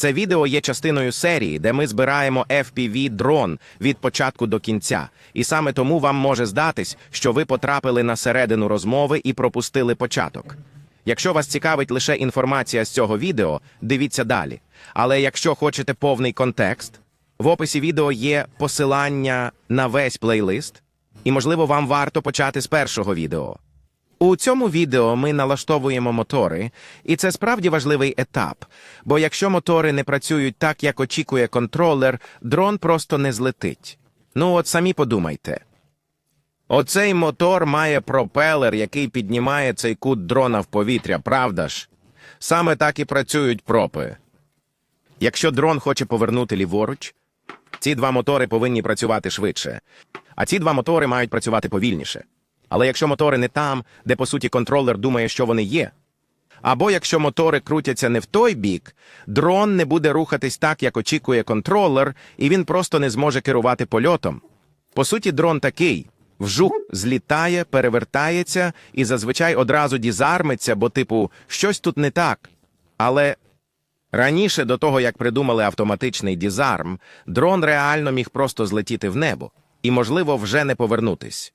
Це відео є частиною серії, де ми збираємо FPV дрон від початку до кінця. І саме тому вам може здатись, що ви потрапили на середину розмови і пропустили початок. Якщо вас цікавить лише інформація з цього відео, дивіться далі. Але якщо хочете повний контекст, в описі відео є посилання на весь плейлист, і, можливо, вам варто почати з першого відео. У цьому відео ми налаштовуємо мотори, і це справді важливий етап. Бо якщо мотори не працюють так, як очікує контролер, дрон просто не злетить. Ну, от самі подумайте. Оцей мотор має пропелер, який піднімає цей кут дрона в повітря, правда ж? Саме так і працюють пропи. Якщо дрон хоче повернути ліворуч, ці два мотори повинні працювати швидше, а ці два мотори мають працювати повільніше. Але якщо мотори не там, де по суті контролер думає, що вони є, або якщо мотори крутяться не в той бік, дрон не буде рухатись так, як очікує контролер, і він просто не зможе керувати польотом. По суті, дрон такий вжух злітає, перевертається і зазвичай одразу дізармиться, бо, типу, щось тут не так. Але раніше, до того як придумали автоматичний дізарм, дрон реально міг просто злетіти в небо і, можливо, вже не повернутись.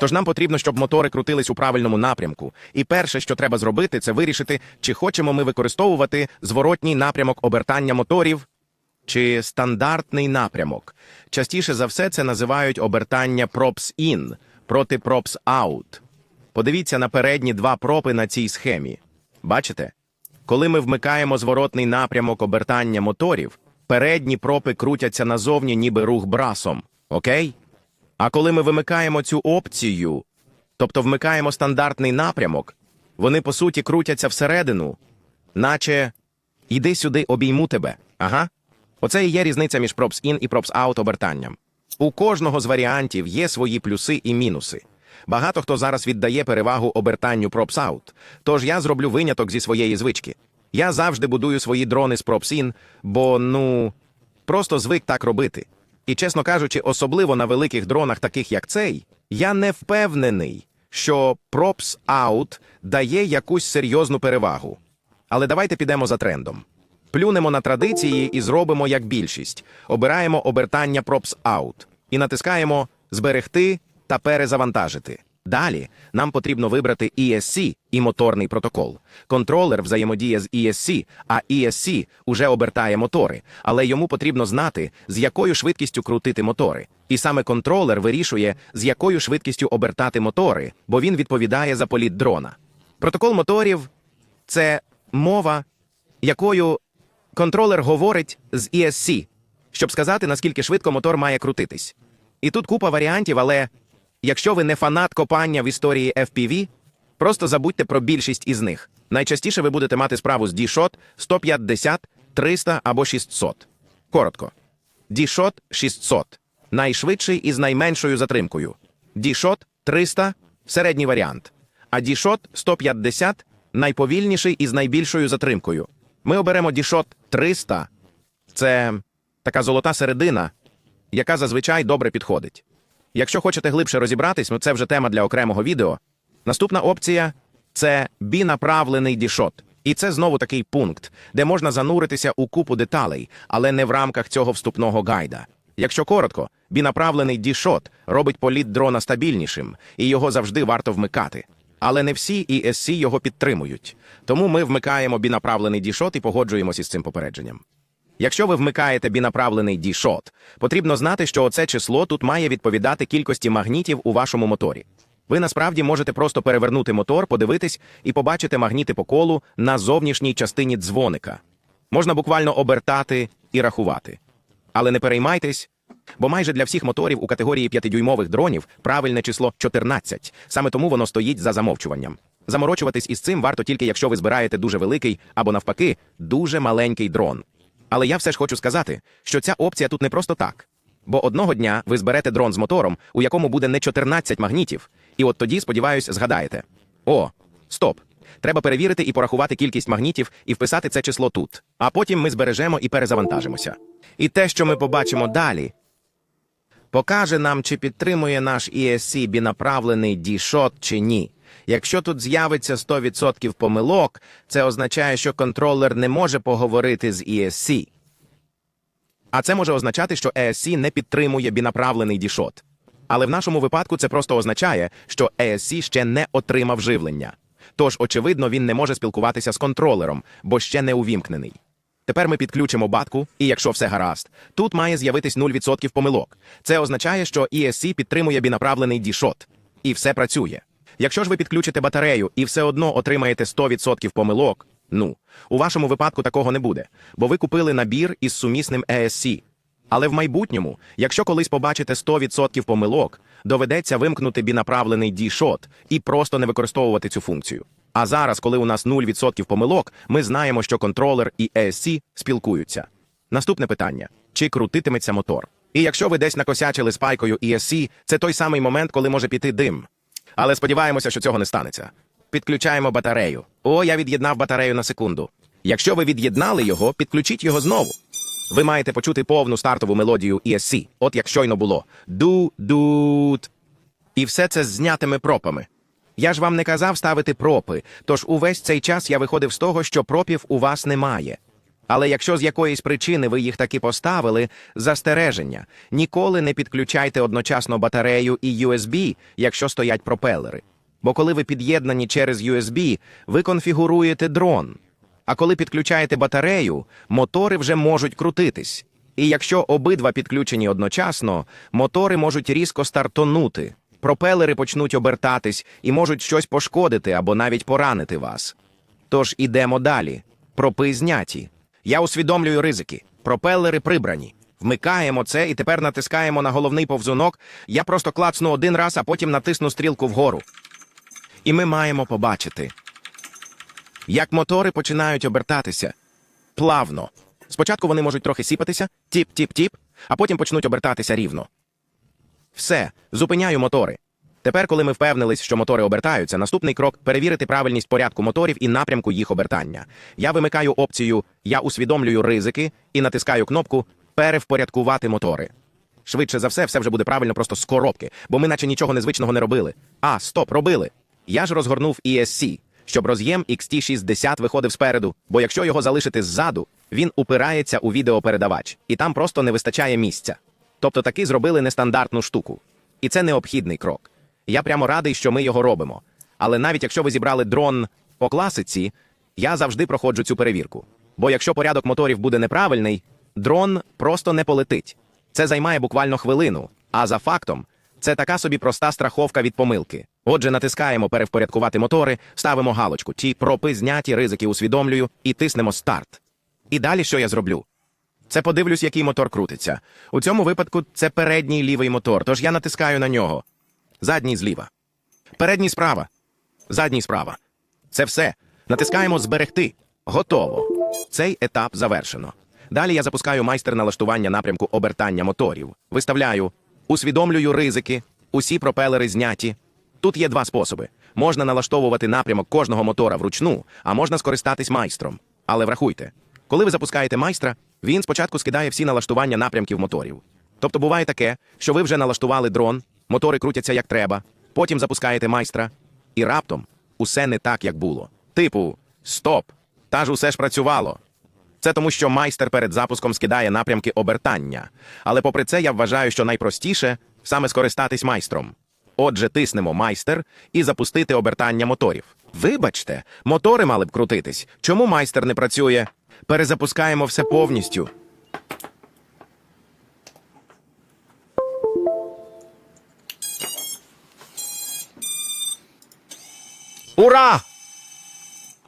Тож нам потрібно, щоб мотори крутились у правильному напрямку. І перше, що треба зробити, це вирішити, чи хочемо ми використовувати зворотній напрямок обертання моторів чи стандартний напрямок. Частіше за все це називають обертання props in проти props out. Подивіться на передні два пропи на цій схемі. Бачите? Коли ми вмикаємо зворотний напрямок обертання моторів, передні пропи крутяться назовні, ніби рух брасом. Окей? А коли ми вимикаємо цю опцію, тобто вмикаємо стандартний напрямок, вони по суті крутяться всередину, наче іди сюди, обійму тебе. Ага. Оце і є різниця між props in і props out обертанням. У кожного з варіантів є свої плюси і мінуси. Багато хто зараз віддає перевагу обертанню props out, тож я зроблю виняток зі своєї звички. Я завжди будую свої дрони з props in, бо, ну, просто звик так робити. І, чесно кажучи, особливо на великих дронах, таких як цей, я не впевнений, що props out дає якусь серйозну перевагу. Але давайте підемо за трендом. Плюнемо на традиції і зробимо як більшість. Обираємо обертання props out і натискаємо Зберегти та перезавантажити. Далі нам потрібно вибрати ESC і моторний протокол. Контролер взаємодіє з ESC, а ESC уже обертає мотори, але йому потрібно знати, з якою швидкістю крутити мотори. І саме контролер вирішує, з якою швидкістю обертати мотори, бо він відповідає за політ дрона. Протокол моторів це мова, якою контролер говорить з ESC, щоб сказати, наскільки швидко мотор має крутитись. І тут купа варіантів, але якщо ви не фанат копання в історії FPV, просто забудьте про більшість із них. Найчастіше ви будете мати справу з D-Shot 150, 300 або 600. Коротко. D-Shot 600 – найшвидший із найменшою затримкою. D-Shot 300 – середній варіант. А D-Shot 150 – найповільніший із найбільшою затримкою. Ми оберемо D-Shot 300 – це така золота середина, яка зазвичай добре підходить. Якщо хочете глибше розібратись, ну це вже тема для окремого відео. Наступна опція це бінаправлений дішот. І це знову такий пункт, де можна зануритися у купу деталей, але не в рамках цього вступного гайда. Якщо коротко, бінаправлений дішот робить політ дрона стабільнішим, і його завжди варто вмикати. Але не всі ESC його підтримують. Тому ми вмикаємо бінаправлений дішот і погоджуємося з цим попередженням. Якщо ви вмикаєте бінаправлений D-Shot, потрібно знати, що оце число тут має відповідати кількості магнітів у вашому моторі. Ви насправді можете просто перевернути мотор, подивитись і побачити магніти по колу на зовнішній частині дзвоника. Можна буквально обертати і рахувати. Але не переймайтесь, бо майже для всіх моторів у категорії 5-дюймових дронів правильне число 14, саме тому воно стоїть за замовчуванням. Заморочуватись із цим варто тільки якщо ви збираєте дуже великий або навпаки дуже маленький дрон. Але я все ж хочу сказати, що ця опція тут не просто так. Бо одного дня ви зберете дрон з мотором, у якому буде не 14 магнітів, і от тоді, сподіваюсь, згадаєте: О, стоп! Треба перевірити і порахувати кількість магнітів і вписати це число тут. А потім ми збережемо і перезавантажимося. І те, що ми побачимо далі, покаже нам, чи підтримує наш ESC бінаправлений D-Shot чи ні. Якщо тут з'явиться 100% помилок, це означає, що контролер не може поговорити з ESC. А це може означати, що ESC не підтримує бінаправлений дішот. Але в нашому випадку це просто означає, що ESC ще не отримав живлення. Тож, очевидно, він не може спілкуватися з контролером, бо ще не увімкнений. Тепер ми підключимо батку, і якщо все гаразд, тут має з'явитись 0% помилок. Це означає, що ESC підтримує бінаправлений дішот. І все працює. Якщо ж ви підключите батарею і все одно отримаєте 100% помилок, ну, у вашому випадку такого не буде, бо ви купили набір із сумісним ESC. Але в майбутньому, якщо колись побачите 100% помилок, доведеться вимкнути бінаправлений D-Shot і просто не використовувати цю функцію. А зараз, коли у нас 0% помилок, ми знаємо, що контролер і ESC спілкуються. Наступне питання: чи крутитиметься мотор? І якщо ви десь накосячили спайкою ESC, це той самий момент, коли може піти дим. Але сподіваємося, що цього не станеться. Підключаємо батарею. О, я від'єднав батарею на секунду. Якщо ви від'єднали його, підключіть його знову. Ви маєте почути повну стартову мелодію ESC, от як щойно було. Ду-дут. І все це з знятими пропами. Я ж вам не казав ставити пропи, тож увесь цей час я виходив з того, що пропів у вас немає. Але якщо з якоїсь причини ви їх таки поставили, застереження, ніколи не підключайте одночасно батарею і USB, якщо стоять пропелери. Бо коли ви під'єднані через USB, ви конфігуруєте дрон. А коли підключаєте батарею, мотори вже можуть крутитись. І якщо обидва підключені одночасно, мотори можуть різко стартонути, пропелери почнуть обертатись і можуть щось пошкодити або навіть поранити вас. Тож ідемо далі. Пропи зняті. Я усвідомлюю ризики. Пропелери прибрані. Вмикаємо це і тепер натискаємо на головний повзунок. Я просто клацну один раз, а потім натисну стрілку вгору. І ми маємо побачити, як мотори починають обертатися плавно. Спочатку вони можуть трохи сіпатися, тіп-тіп-тіп, а потім почнуть обертатися рівно. Все, зупиняю мотори. Тепер, коли ми впевнились, що мотори обертаються, наступний крок перевірити правильність порядку моторів і напрямку їх обертання. Я вимикаю опцію Я усвідомлюю ризики і натискаю кнопку Перевпорядкувати мотори. Швидше за все, все вже буде правильно просто з коробки, бо ми наче нічого незвичного не робили. А, стоп, робили. Я ж розгорнув ESC, щоб роз'єм XT60 виходив спереду, бо якщо його залишити ззаду, він упирається у відеопередавач, і там просто не вистачає місця. Тобто таки зробили нестандартну штуку. І це необхідний крок. Я прямо радий, що ми його робимо. Але навіть якщо ви зібрали дрон по класиці, я завжди проходжу цю перевірку. Бо якщо порядок моторів буде неправильний, дрон просто не полетить. Це займає буквально хвилину. А за фактом, це така собі проста страховка від помилки. Отже, натискаємо перевпорядкувати мотори, ставимо галочку, ті пропи зняті, ризики усвідомлюю і тиснемо старт. І далі що я зроблю? Це подивлюсь, який мотор крутиться. У цьому випадку це передній лівий мотор, тож я натискаю на нього. Задній зліва. Передній справа. Задній справа. Це все. Натискаємо Зберегти. Готово. Цей етап завершено. Далі я запускаю майстер налаштування напрямку обертання моторів. Виставляю, усвідомлюю ризики, усі пропелери зняті. Тут є два способи: можна налаштовувати напрямок кожного мотора вручну, а можна скористатись майстром. Але врахуйте, коли ви запускаєте майстра, він спочатку скидає всі налаштування напрямків моторів. Тобто буває таке, що ви вже налаштували дрон, мотори крутяться як треба, потім запускаєте майстра, і раптом усе не так, як було. Типу, стоп, та ж усе ж працювало. Це тому, що майстер перед запуском скидає напрямки обертання. Але попри це, я вважаю, що найпростіше саме скористатись майстром. Отже, тиснемо майстер і запустити обертання моторів. Вибачте, мотори мали б крутитись. Чому майстер не працює? Перезапускаємо все повністю. Ура!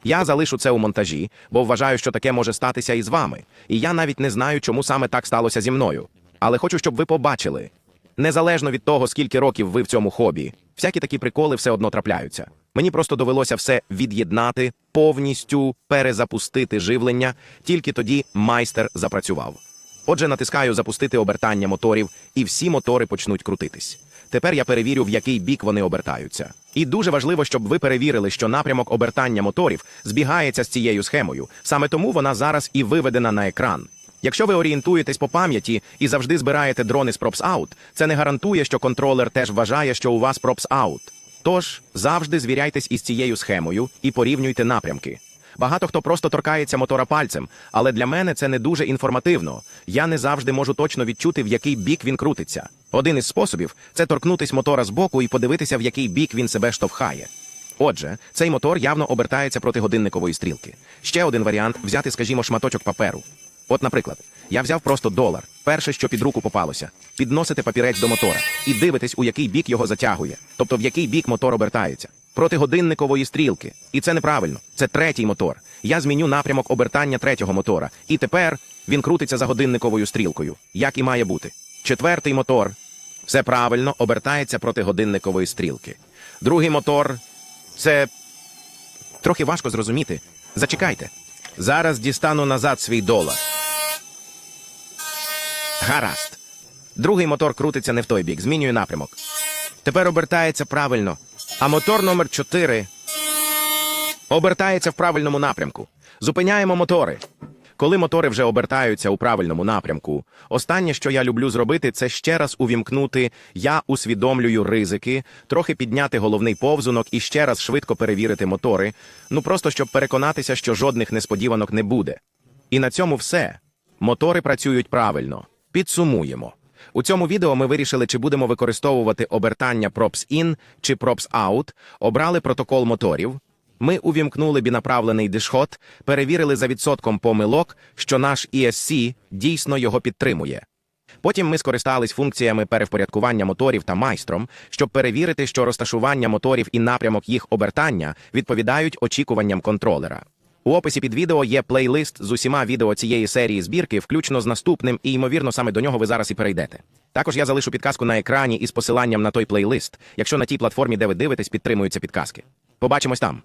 Я залишу це у монтажі, бо вважаю, що таке може статися і з вами. І я навіть не знаю, чому саме так сталося зі мною. Але хочу, щоб ви побачили. Незалежно від того, скільки років ви в цьому хобі, всякі такі приколи все одно трапляються. Мені просто довелося все від'єднати, повністю перезапустити живлення, тільки тоді майстер запрацював. Отже, натискаю запустити обертання моторів, і всі мотори почнуть крутитись. Тепер я перевірю, в який бік вони обертаються. І дуже важливо, щоб ви перевірили, що напрямок обертання моторів збігається з цією схемою. Саме тому вона зараз і виведена на екран. Якщо ви орієнтуєтесь по пам'яті і завжди збираєте дрони з Props Out, це не гарантує, що контролер теж вважає, що у вас Props Out. Тож завжди звіряйтесь із цією схемою і порівнюйте напрямки. Багато хто просто торкається мотора пальцем, але для мене це не дуже інформативно. Я не завжди можу точно відчути, в який бік він крутиться. Один із способів це торкнутись мотора з боку і подивитися, в який бік він себе штовхає. Отже, цей мотор явно обертається проти годинникової стрілки. Ще один варіант взяти, скажімо, шматочок паперу. От, наприклад, я взяв просто долар, перше, що під руку попалося, підносите папірець до мотора і дивитесь, у який бік його затягує, тобто в який бік мотор обертається. Проти годинникової стрілки. І це неправильно. Це третій мотор. Я зміню напрямок обертання третього мотора. І тепер він крутиться за годинниковою стрілкою, як і має бути. Четвертий мотор. Все правильно обертається проти годинникової стрілки. Другий мотор це трохи важко зрозуміти. Зачекайте. Зараз дістану назад свій долар. Гаразд. Другий мотор крутиться не в той бік, змінюю напрямок. Тепер обертається правильно. А мотор номер 4 обертається в правильному напрямку. Зупиняємо мотори. Коли мотори вже обертаються у правильному напрямку, останнє, що я люблю зробити, це ще раз увімкнути я усвідомлюю ризики, трохи підняти головний повзунок і ще раз швидко перевірити мотори, ну просто щоб переконатися, що жодних несподіванок не буде. І на цьому все. Мотори працюють правильно. Підсумуємо. У цьому відео ми вирішили, чи будемо використовувати обертання Props In чи Props Out, обрали протокол моторів. Ми увімкнули бінаправлений дишход, перевірили за відсотком помилок, що наш ESC дійсно його підтримує. Потім ми скористались функціями перевпорядкування моторів та майстром, щоб перевірити, що розташування моторів і напрямок їх обертання відповідають очікуванням контролера. У описі під відео є плейлист з усіма відео цієї серії збірки, включно з наступним, і ймовірно, саме до нього ви зараз і перейдете. Також я залишу підказку на екрані із посиланням на той плейлист, якщо на тій платформі, де ви дивитесь, підтримуються підказки. Побачимось там.